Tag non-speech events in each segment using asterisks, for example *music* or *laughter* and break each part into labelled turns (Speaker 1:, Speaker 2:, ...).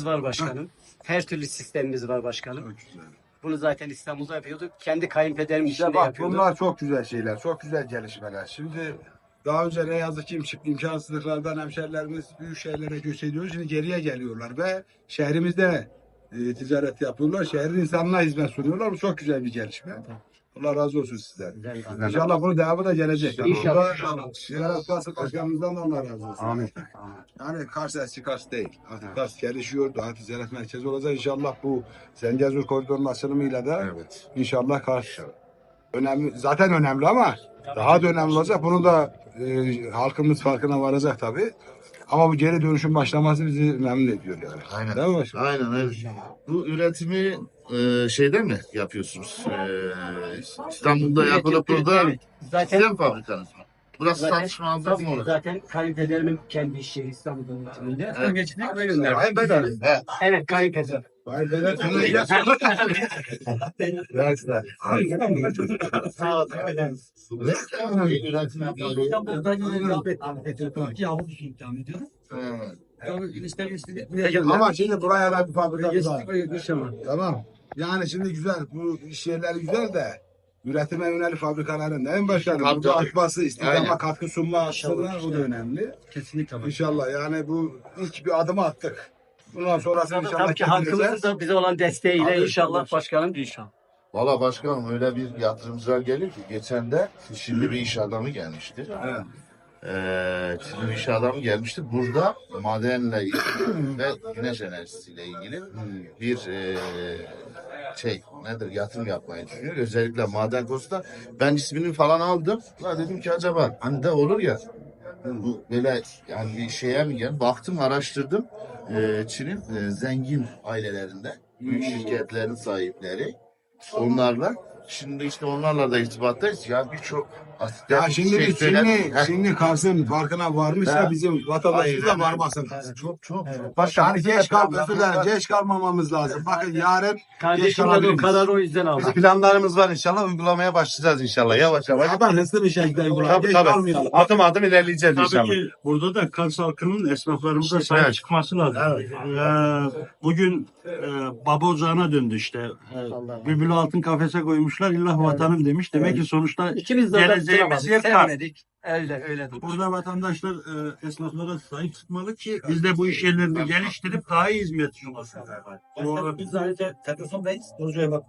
Speaker 1: sistemimiz var başkanım. Her türlü sistemimiz var başkanım.
Speaker 2: Çok güzel.
Speaker 1: Bunu zaten İstanbul'da yapıyorduk. Kendi kayınpederim
Speaker 2: İşte
Speaker 1: işinde
Speaker 2: bak
Speaker 1: yapıyordu.
Speaker 2: bunlar çok güzel şeyler, çok güzel gelişmeler. Şimdi daha önce ne yazık ki imk- imkansızlıklardan hemşerilerimiz büyük şehirlere göç ediyor. Şimdi geriye geliyorlar ve şehrimizde e, ticaret yapıyorlar. Şehrin insanına hizmet sunuyorlar. Bu çok güzel bir gelişme. Allah razı olsun sizden. İnşallah bunun devamı da gelecek.
Speaker 1: İnşallah.
Speaker 2: orada Şehir Kası Başkanımızdan da Allah razı olsun.
Speaker 3: Amin.
Speaker 2: Yani Kars eski Kars değil. Artık Kars gelişiyor. Daha ticaret merkezi olacak. İnşallah bu Zengezur koridorunun açılımıyla da
Speaker 3: Evet.
Speaker 2: İnşallah karşı. Önemli, zaten önemli ama daha da önemli olacak. Bunu da e, halkımız farkına varacak tabii. Ama bu geri dönüşün başlaması bizi memnun ediyor yani.
Speaker 3: Aynen.
Speaker 2: Değil mi başkanım?
Speaker 3: Aynen öyle. Bu üretimi e, şeyde mi yapıyorsunuz? E, İstanbul'da yapılıp burada
Speaker 1: Evet. Zaten
Speaker 3: sizin fabrikanız mı? Burası
Speaker 1: Zaten-
Speaker 3: satışma alacak
Speaker 1: Tabii
Speaker 3: mı orada?
Speaker 1: zaten kayınpederimin kendi iş yeri İstanbul'un yönetiminde.
Speaker 3: Evet.
Speaker 1: Geçtik ve gönderdik.
Speaker 2: Hayır bedel.
Speaker 3: He.
Speaker 1: Evet kayınpeder.
Speaker 2: Ama şimdi buraya da bir fabrika var. Tamam. Yani şimdi güzel. Bu iş yerleri güzel de üretime yönelik fabrikaların mi başkanım?
Speaker 3: Tabii,
Speaker 2: Burada
Speaker 3: tabii.
Speaker 2: açması, istihdama katkı sunma açısından o da önemli.
Speaker 1: Kesinlikle.
Speaker 2: İnşallah yani bu ilk bir adım attık. Bundan sonrasını
Speaker 1: Tabii,
Speaker 2: inşallah
Speaker 1: tabii ki halkımızın da bize olan desteğiyle
Speaker 3: Tabii,
Speaker 1: inşallah
Speaker 3: tabii.
Speaker 1: başkanım inşallah.
Speaker 3: Valla başkanım öyle bir yatırımcılar geliyor ki geçen de Çinli bir iş adamı gelmişti.
Speaker 2: Evet.
Speaker 3: Ee, Çinli bir iş adamı gelmişti. Burada madenle ilgili ve güneş enerjisiyle ilgili bir e, şey nedir yatırım yapmayı düşünüyor. Özellikle maden konusunda ben ismini falan aldım. La dedim ki acaba hani de olur ya bu böyle yani bir şeye mi gel? Baktım araştırdım. Ee, Çin'in e, zengin ailelerinde büyük şirketlerin sahipleri. Onlarla Şimdi işte onlarla da irtibattayız. Ya birçok
Speaker 2: Ya şimdi
Speaker 3: sektörler-
Speaker 2: Çinli, Çinli Kars'ın farkına varmışsa
Speaker 3: He.
Speaker 2: bizim vatandaşımız da varmasın lazım.
Speaker 3: Çok çok.
Speaker 2: Başka hani geç kal, özür dilerim, geç kalmamamız lazım. Bakın yarın
Speaker 1: o
Speaker 2: kalabiliriz.
Speaker 1: kadar o yüzden aldı.
Speaker 4: Biz planlarımız var inşallah uygulamaya başlayacağız inşallah yavaş yavaş.
Speaker 2: ama hızlı bir şekilde uygula.
Speaker 4: Tabii
Speaker 2: Geç
Speaker 4: tabii.
Speaker 2: kalmayalım.
Speaker 4: Adım adım ilerleyeceğiz
Speaker 5: Tabii
Speaker 4: inşallah.
Speaker 5: ki burada da Kars halkının esnaflarımıza sahip
Speaker 4: Evet.
Speaker 5: çıkması lazım. Ee, bugün e, baba ocağına döndü işte. Ee, Bülbülü altın kafese koymuşlar illah vatanım demiş. Demek ki sonuçta
Speaker 1: İkimiz de
Speaker 5: Geleceğimiz yer
Speaker 1: sevmedik. Öyle öyle.
Speaker 5: burada vatandaşlar e, esnaflara sahip çıkmalı ki biz de bu iş yerlerini geliştirip daha iyi hizmet sunasın.
Speaker 6: Biz zaten Teknoson'dayız. Orzu'ya bak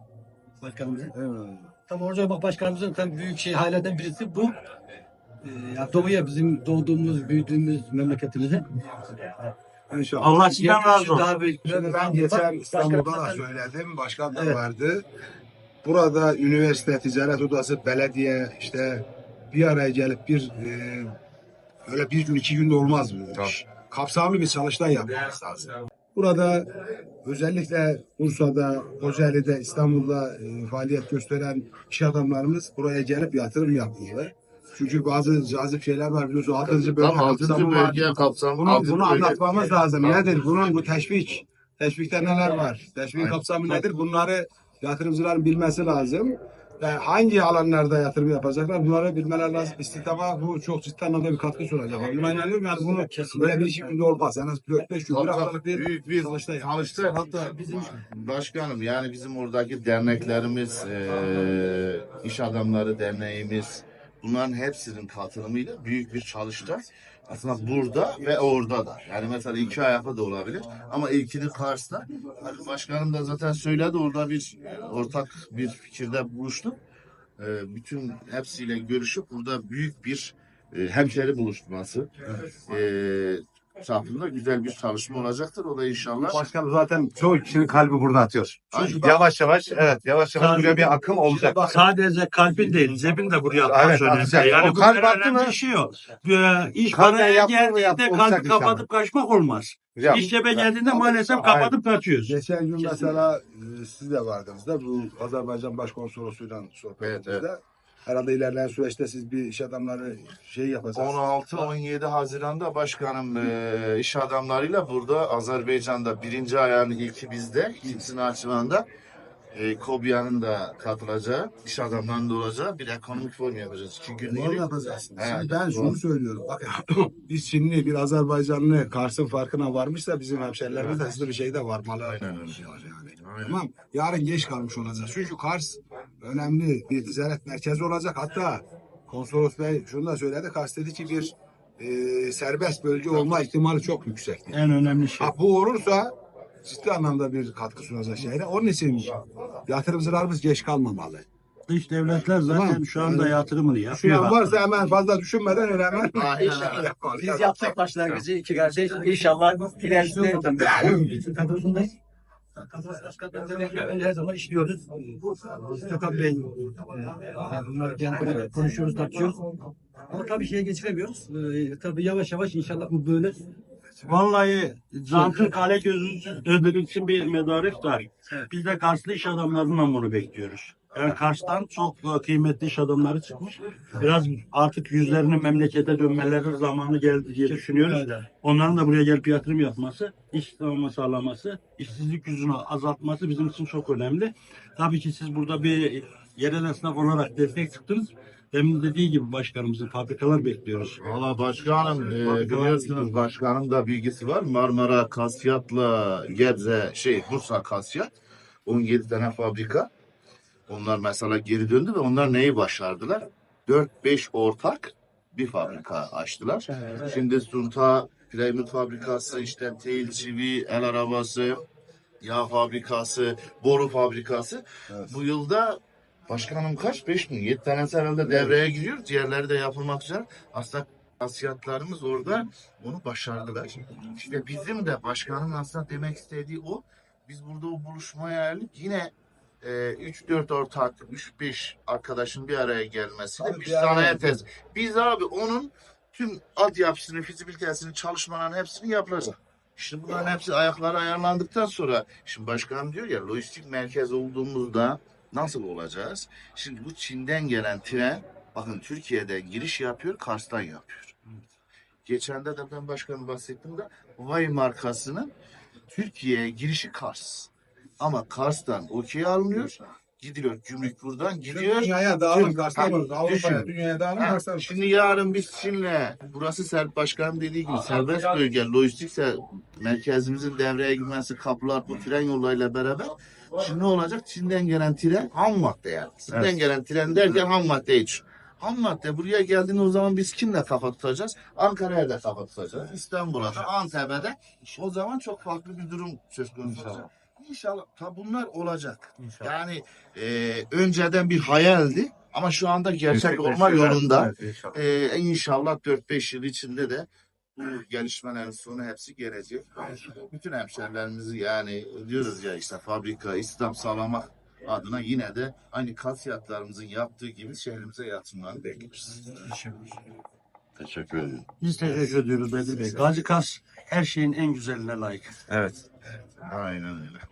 Speaker 6: başkanımızın.
Speaker 2: Evet.
Speaker 6: Tam Orzu'ya bak başkanımızın tam büyük şey hayallerden birisi bu. Ee, ya doğuya bizim doğduğumuz, büyüdüğümüz memleketimize.
Speaker 2: İnşallah.
Speaker 5: Allah sizden razı olsun.
Speaker 6: Daha büyük.
Speaker 2: Ben geçen İstanbul'da da söyledim, başkan da vardı. Burada üniversite, ticaret odası, belediye işte bir araya gelip bir e, öyle bir gün iki günde olmaz bu iş. Kapsamlı bir çalıştay yapmamız lazım. Burada özellikle Bursa'da, Kocaeli'de, İstanbul'da e, faaliyet gösteren iş adamlarımız buraya gelip yatırım yapmalı. Çünkü bazı cazip şeyler var biliyorsun. Altıncı bölge,
Speaker 3: Tam altıncı bölge kapsamı.
Speaker 2: Bunu,
Speaker 3: altıncı
Speaker 2: bunu
Speaker 3: bölge.
Speaker 2: anlatmamız lazım. Nedir? Bunun bu teşvik. Teşvikte neler var? Teşvik kapsamı nedir? Bunları yatırımcıların bilmesi lazım. Ve hangi alanlarda yatırım yapacaklar? Bunları bilmeler lazım. İstihdama bu çok ciddi anlamda bir katkı sunacak. Ben inanıyorum yani bunu böyle bir iki günde olmaz. En az 4-5 gün. Bir haftalık bir
Speaker 3: büyük bir
Speaker 2: çalıştay.
Speaker 3: çalıştay. Hatta bizim başkanım yani bizim oradaki derneklerimiz, eee, iş adamları derneğimiz bunların hepsinin katılımıyla büyük bir çalıştay. Aslında burada ve orada da. Yani mesela iki ayakta da olabilir. Ama ilkini Kars'ta. Başkanım da zaten söyledi orada bir e, ortak bir fikirde buluştuk. Eee, bütün hepsiyle görüşüp burada büyük bir e, hemşeri buluşması. Eee çapında güzel bir çalışma olacaktır. O da inşallah.
Speaker 4: Başkanım zaten çoğu kişinin kalbi burada atıyor.
Speaker 3: Aynen.
Speaker 4: Yavaş yavaş evet yavaş yavaş buraya bir akım olacak.
Speaker 5: Sadece kalbin değil, cebin de buraya atmak
Speaker 4: Evet,
Speaker 5: önemli.
Speaker 4: atacak.
Speaker 5: Yani
Speaker 4: O
Speaker 5: bu
Speaker 4: kalp attı mı?
Speaker 5: bir şey yok. Ee, iş
Speaker 4: Kalben
Speaker 5: paraya
Speaker 4: yaptı mı
Speaker 5: geldiğinde
Speaker 4: yaptı, olacak
Speaker 5: kalbi
Speaker 4: inşallah.
Speaker 5: kapatıp kaçmak olmaz.
Speaker 4: Ya,
Speaker 5: İş cebe geldiğinde maalesef
Speaker 4: Aynen.
Speaker 5: kapatıp kaçıyoruz.
Speaker 2: Geçen gün mesela e, siz de vardınız da bu Azerbaycan Başkonsolosluğuyla sohbetimizde.
Speaker 3: Evet,
Speaker 2: Herhalde ilerleyen süreçte siz bir iş adamları şey yapacaksınız.
Speaker 3: 16-17 Haziran'da başkanım e, iş adamlarıyla burada Azerbaycan'da birinci ayağının ilki bizde, ikincisini açılanda e, Kobia'nın da katılacağı, iş adamlarının da olacağı bir ekonomik forum yapacağız. İki günlük.
Speaker 2: yapacağız.
Speaker 3: Evet,
Speaker 2: Şimdi ben şunu
Speaker 3: doğru.
Speaker 2: söylüyorum. Bak, *coughs* biz Çinli bir Azerbaycanlı Kars'ın farkına varmışsa bizim hemşerilerimiz de hızlı bir şey de varmalı.
Speaker 3: Aynen öyle.
Speaker 2: Yani.
Speaker 3: Aynen.
Speaker 2: Tamam. Yarın geç kalmış olacağız. Çünkü Kars önemli bir ticaret merkezi olacak. Hatta konsolos bey şunu da söyledi. Kars dedi ki bir e, serbest bölge olma ihtimali çok yüksek.
Speaker 5: En önemli şey.
Speaker 2: Ha, bu olursa ciddi anlamda bir katkı sunacak şehre. Onun için yatırımcılarımız geç kalmamalı.
Speaker 5: Dış devletler zaten
Speaker 2: Tamam.
Speaker 5: şu anda yatırımını
Speaker 2: Şu
Speaker 5: yapıyor.
Speaker 2: an varsa hemen fazla düşünmeden hemen
Speaker 3: Aynen.
Speaker 2: yapalım.
Speaker 1: Biz yaptık başlangıcı iki kardeş. İnşallah
Speaker 6: başkanlarıyla her zaman işliyoruz. Mustafa Bey, e, bunlar yani konuşuyoruz, tartışıyoruz. Ama tabii şeye geçiremiyoruz. E, tabii yavaş yavaş inşallah bu böyle
Speaker 5: Vallahi Zant'ın kale gözü ödülü için bir medarik var. Biz de Karslı iş adamlarından bunu bekliyoruz. Yani Kars'tan çok e, kıymetli iş adamları çıkmış. Biraz artık yüzlerinin memlekete dönmeleri zamanı geldi diye düşünüyoruz. Onların da buraya gelip yatırım yapması, iş sağlaması, sağlaması, işsizlik yüzünü azaltması bizim için çok önemli. Tabii ki siz burada bir yerel esnaf olarak destek çıktınız. Demin dediği gibi başkanımızın fabrikalar bekliyoruz.
Speaker 3: Valla başkanım e, biliyorsunuz başkanım da bilgisi var. Marmara Kasyat'la Gebze şey Bursa Kasyat 17 tane fabrika. Onlar mesela geri döndü ve onlar neyi başardılar? 4-5 ortak bir fabrika açtılar. Şimdi Sunta Playmut fabrikası, işte tel çivi, el arabası, yağ fabrikası, boru fabrikası. Bu yılda başkanım kaç? 5 mi? 7 tanesi herhalde devreye giriyor. Diğerleri de yapılmak üzere. Aslında asiyatlarımız orada onu başardılar. İşte bizim de başkanın aslında demek istediği o. Biz burada o buluşmaya geldik. Yine e, 3-4 ortak, 3-5 arkadaşın bir araya gelmesiyle
Speaker 2: Abi
Speaker 3: bir sanayi tez. Biz abi onun tüm altyapısını, fizibilitesini, çalışmaların hepsini yapacağız. Şimdi bunların hepsi ayakları ayarlandıktan sonra şimdi başkan diyor ya lojistik merkez olduğumuzda nasıl olacağız? Şimdi bu Çin'den gelen tren bakın Türkiye'den giriş yapıyor, Kars'tan yapıyor. Geçen de ben başkanım bahsettim de Huawei markasının Türkiye'ye girişi Kars. Ama Kars'tan okey alınıyor. Gidiliyor gümrük buradan gidiyor.
Speaker 2: Dünyaya dağılım. Kars'tan
Speaker 3: Ha,
Speaker 2: Avrupa'ya, dünyaya dağılım Kars'tan.
Speaker 3: Şimdi yarın biz Çin'le, burası Serp Başkan'ın dediği gibi serbest bölge, lojistik se- merkezimizin devreye girmesi, kapılar bu tren yollarıyla beraber. Şimdi ne olacak? Çin'den gelen tren ham madde yani. Çin'den gelen tren derken ham madde için. Ham madde buraya geldiğinde o zaman biz kimle kafa tutacağız? Ankara'ya da kafa tutacağız. İstanbul'a da, Antep'e de. O zaman çok farklı bir durum söz konusu olacak. İnşallah. Tabi bunlar olacak. Yani e, önceden bir hayaldi ama şu anda gerçek olma yolunda. Ee, inşallah 4-5 yıl içinde de bu gelişmelerin sonu hepsi gelecek. Bütün hemşerilerimizi yani diyoruz ya işte fabrika, İslam sağlamak adına yine de aynı kasiyatlarımızın yaptığı gibi şehrimize yatırımlarını bekliyoruz. Teşekkür ederim.
Speaker 5: Biz teşekkür ediyoruz Bedri Bey. Gazi Kars her şeyin en güzeline layık.
Speaker 4: Evet.
Speaker 3: Aynen öyle.